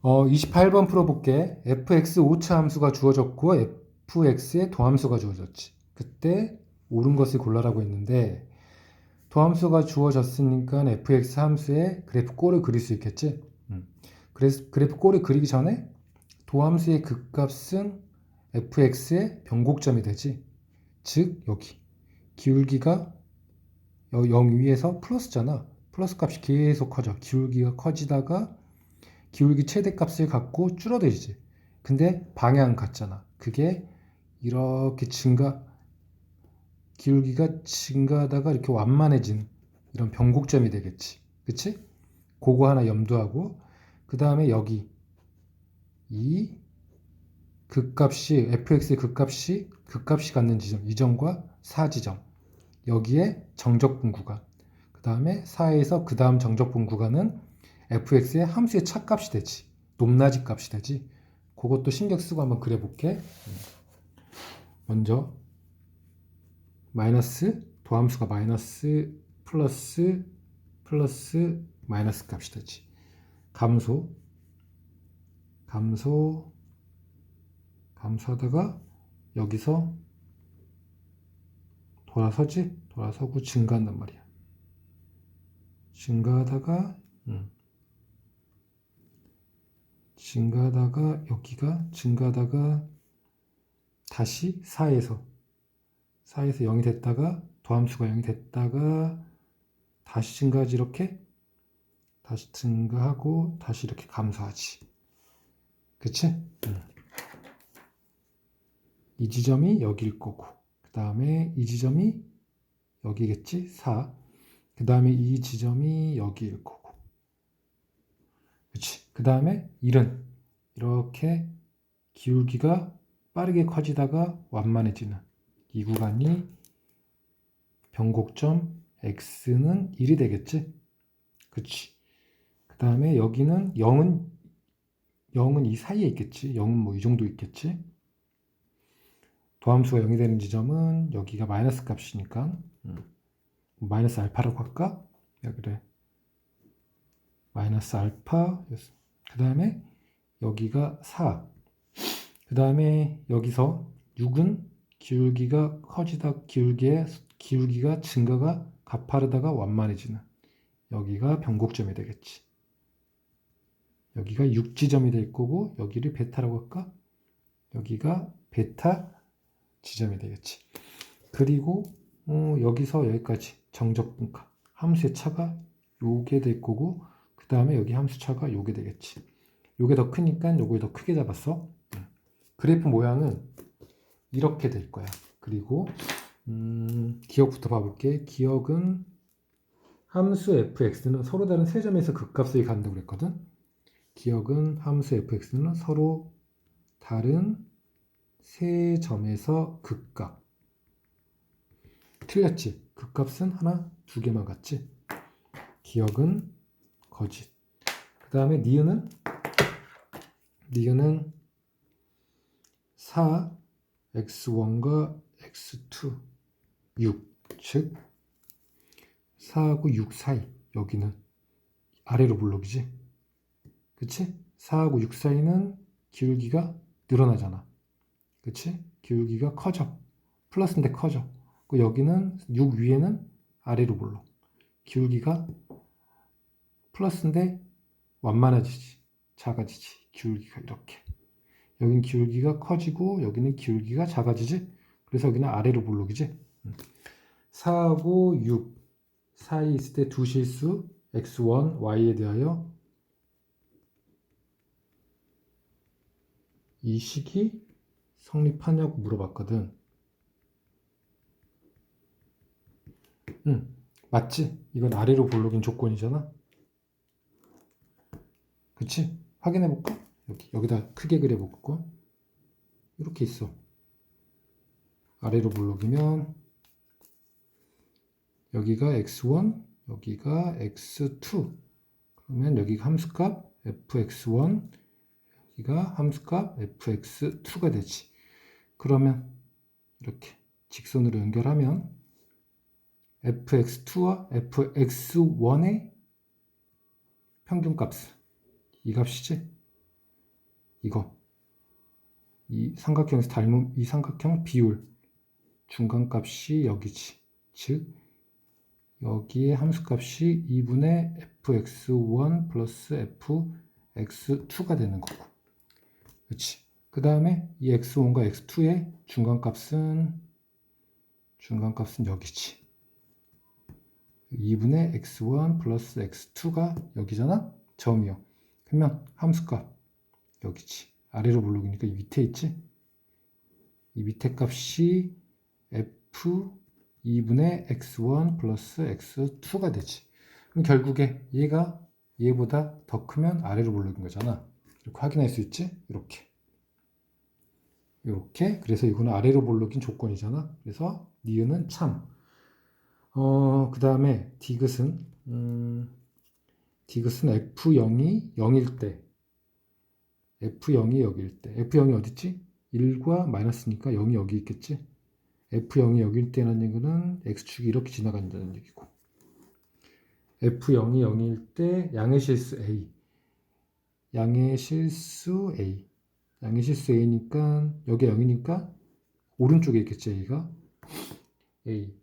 어, 28번 풀어볼게. fx 오차 함수가 주어졌고 fx의 도함수가 주어졌지. 그때 옳은 것을 골라라고 했는데 도함수가 주어졌으니까 fx 함수의 그래프 꼴을 그릴 수 있겠지. 음. 그래서 그래프 꼴을 그리기 전에 도함수의 극값은 fx의 변곡점이 되지. 즉 여기 기울기가 0 위에서 플러스잖아. 플러스 값이 계속 커져. 기울기가 커지다가 기울기 최대값을 갖고 줄어들지. 근데 방향 같잖아. 그게 이렇게 증가 기울기가 증가하다가 이렇게 완만해진 이런 변곡점이 되겠지. 그치? 그거 하나 염두하고 그 다음에 여기 이 극값이 fx의 극값이 극값이 갖는 지점 이점과 4지점 여기에 정적분 구간 그 다음에 4에서 그 다음 정적분 구간은 fx의 함수의 차값이 되지. 높낮이 값이 되지. 그것도 신경 쓰고 한번 그려볼게. 먼저 마이너스 도함수가 마이너스 플러스 플러스 마이너스 값이 되지. 감소 감소 감소하다가 여기서 돌아서지? 돌아서고 증가한단 말이야. 증가하다가 음. 증가하다가 여기가 증가하다가 다시 4에서 4에서 0이 됐다가 도함수가 0이 됐다가 다시 증가하지 이렇게 다시 증가하고 다시 이렇게 감소하지 그치? 음. 이 지점이 여기일 거고 그 다음에 이 지점이 여기겠지? 4. 그 다음에 이 지점이 여기일 거고 그치? 그 다음에 1은 이렇게 기울기가 빠르게 커지다가 완만해지는 이 구간이 변곡점 x는 1이 되겠지? 그치? 그 다음에 여기는 0은 0은 이 사이에 있겠지? 0은 뭐 이 정도 있겠지? 도함수가 0이 되는 지점은 여기가 마이너스 값이니까 음. 마이너스 알파라고 할까? 야 그래 마이너스 알파 그 다음에 여기가 4. 그 다음에 여기서 6은 기울기가 커지다 기울기의 기울기가 증가가 가파르다가 완만해지는 여기가 변곡점이 되겠지. 여기가 6지점이 될 거고 여기를 베타라고 할까? 여기가 베타 지점이 되겠지. 그리고 어, 여기서 여기까지 정적분값 함수의 차가 요게 될 거고 그 다음에 여기 함수 차가 요게 되겠지. 요게 더 크니까 요걸 더 크게 잡았어. 그래프 모양은 이렇게 될 거야. 그리고 음, 기억부터 봐볼게. 기억은 함수 fx는 서로 다른 세 점에서 극값을 간다고 그랬거든. 기억은 함수 fx는 서로 다른 세 점에서 극값. 틀렸지? 극값은 하나, 두 개만 같지? 기억은 거짓. 그 다음에 니은은? 니은은 4 x1과 x2 6즉 4하고 6 사이. 여기는 아래로 블록이지. 그치? 4하고 6 사이는 기울기가 늘어나잖아. 그치? 기울기가 커져. 플러스인데 커져. 그 여기는 6 위에는 아래로 블록. 기울기가 플러스인데 완만해지지. 작아지지. 기울기가 이렇게. 여긴 기울기가 커지고 여기는 기울기가 작아지지. 그래서 여기는 아래로 볼록이지. 4하고 6 사이 있을 때 두 실수 x1, y에 대하여 이 식이 성립하냐고 물어봤거든. 응 맞지? 이건 아래로 볼록인 조건이잖아 그치? 확인해 볼까? 여기, 여기다 크게 그려 볼까? 이렇게 있어. 아래로 블록이면 여기가 x1, 여기가 x2. 그러면 여기가 함수값 fx1, 여기가 함수값 fx2가 되지. 그러면 이렇게 직선으로 연결하면 fx2와 fx1의 평균값은 이 값이지? 이거 이 삼각형에서 닮은 이 삼각형 비율 중간값이 여기지. 즉 여기에 함수값이 2분의 fx1 플러스 fx2가 되는 거고. 그렇지. 그 다음에 이 x1과 x2의 중간값은 중간값은 여기지. 2분의 x1 플러스 x2가 여기잖아? 점이요. 그러면 함수값 여기지. 아래로 블록이니까 이 밑에 있지? 이 밑에 값이 f 2분의 x1 플러스 x2가 되지. 그럼 결국에 얘가 얘보다 더 크면 아래로 블록인 거잖아. 이렇게 확인할 수 있지? 이렇게. 이렇게. 그래서 이거는 아래로 블록인 조건이잖아. 그래서 니은은 참. 어, 그 다음에 디귿은 음, 디귿은 f0이 0일 때 f0이 여기일 때 f0이 어딨지? 1과 마이너스니까 0이 여기 있겠지? f0이 여기일 때라는 얘기는 x축이 이렇게 지나간다는 얘기고. F0이 0일 때 양의 실수 a. 양의 실수 a. 양의 실수 a니까 여기 0이니까 오른쪽에 있겠지 a가? A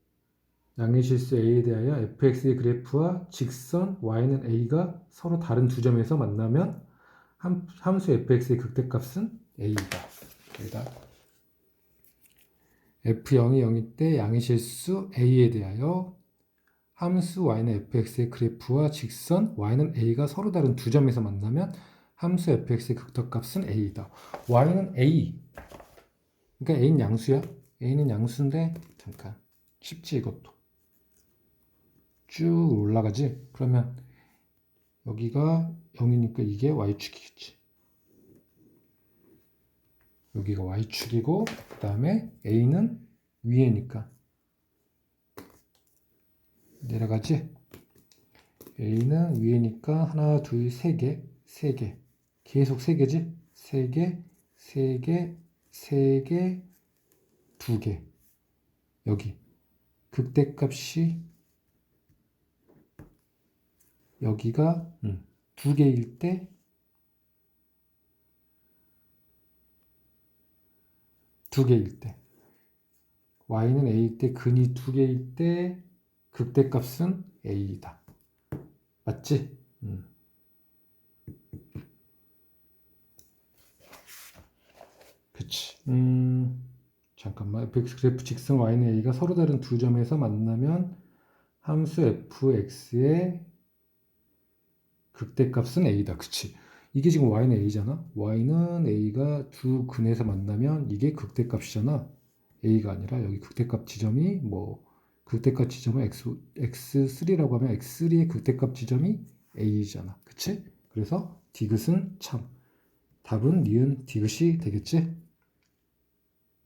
양의 실수 a에 대하여 fx의 그래프와 직선 y는 a가 서로 다른 두 점에서 만나면 함, 함수 fx의 극대값은 a이다. 여기다 f0이 0일 때 양의 실수 a에 대하여 함수 y는 fx의 그래프와 직선 y는 a가 서로 다른 두 점에서 만나면 함수 fx의 극대값은 a이다. y는 a. 그러니까 a는 양수야. a는 양수인데 잠깐 쉽지 이것도. 쭉 올라가지. 그러면 여기가 0이니까 이게 y축이겠지. 여기가 y축이고 그 다음에 a는 위에니까 내려가지. a는 위에니까 하나, 둘, 세 개, 세 개. 계속 세 개지? 세 개, 세 개, 세 개, 두 개. 여기 극대값이 여기가 음, 두 개일 때 두 개일 때 y는 a일 때 근이 두 개일 때 극대값은 a이다. 맞지? 음. 그치. 음, 잠깐만. fx 그래프 직선 y는 a가 서로 다른 두 점에서 만나면 함수 fx의 극대값은 a다. 그치? 이게 지금 y는 a잖아. y는 a가 두 근에서 만나면 이게 극대값이잖아. a가 아니라 여기 극대값 지점이 뭐 극대값 지점은 x x3라고 하면 x3의 극대값 지점이 a잖아. 그치? 그래서 디귿은 참. 답은 니은 디귿이 되겠지?